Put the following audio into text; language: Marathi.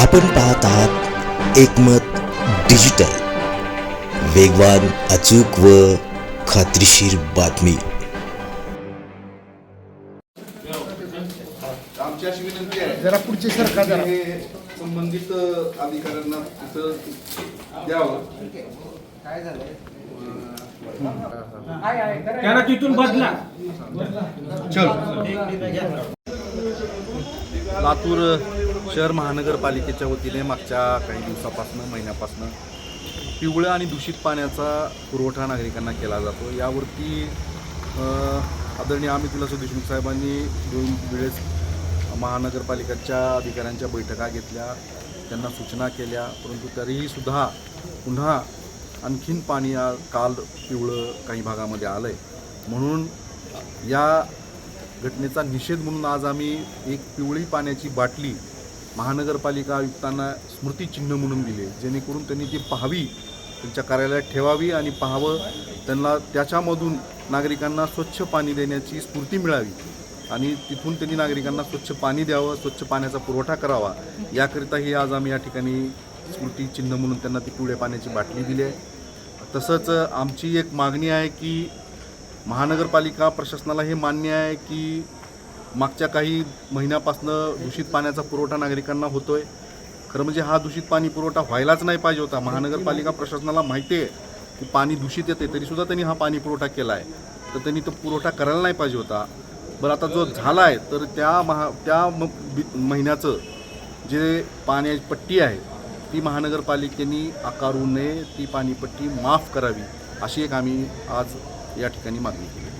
आपण पाहत आहात एकमत डिजिटल. वेगवान अचूक व खात्रीशीर बातमी. आमची अशी विनंती आहे. जरा पुढची सरका जरा. हे संबंधित अधिकाऱ्यांना तिथं द्यावं. त्यांना तिथून बदला. लातूर शहर महानगरपालिकेच्या वतीने मागच्या काही दिवसापासून महिन्यापासून पिवळं आणि दूषित पाण्याचा पुरवठा नागरिकांना केला जातो. यावरती आदरणीय अमित विलास देशमुख साहेबांनी दोन वेळेस महानगरपालिकेच्या अधिकाऱ्यांच्या बैठका घेतल्या त्यांना सूचना केल्या परंतु तरीही सुद्धा पुन्हा आणखीन पाणी काल पिवळं काही भागामध्ये आलं आहे म्हणून या घटनेचा निषेध म्हणून आज आम्ही एक पिवळी पाण्याची बाटली महानगरपालिका आयुक्तांना स्मृतिचिन्ह म्हणून दिले जेणेकरून त्यांनी ती पाहावी त्यांच्या कार्यालयात ठेवावी आणि पाहावं त्यांना त्याच्यामधून नागरिकांना स्वच्छ पाणी देण्याची स्फूर्ती मिळावी. आणि तिथून त्यांनी नागरिकांना स्वच्छ पाणी द्यावं स्वच्छ पाण्याचा पुरवठा करावा. याकरिताही आज आम्ही या ठिकाणी स्मृतिचिन्ह म्हणून त्यांना ती पिवळ्या पाण्याची बाटली दिली आहे. तसंच आमची एक मागणी आहे की महानगरपालिका प्रशासनाला हे मान्य आहे की मागच्या काही महिन्यापासनं दूषित पाण्याचा पुरवठा नागरिकांना होतोय. खरं म्हणजे हा दूषित पाणी पुरवठा व्हायलाच नाही पाहिजे होता. महानगरपालिका प्रशासनाला माहिती आहे की पाणी दूषित येते तरीसुद्धा त्यांनी हा पाणी पुरवठा केला आहे तर त्यांनी तो पुरवठा करायला नाही पाहिजे होता. बरं आता जो झाला आहे तर त्या महा त्या म महिन्याचं जे पाण्याची पट्टी आहे ती महानगरपालिकेने आकारू नये ती पाणीपट्टी माफ करावी अशी एक आम्ही आज या ठिकाणी मागणी केली.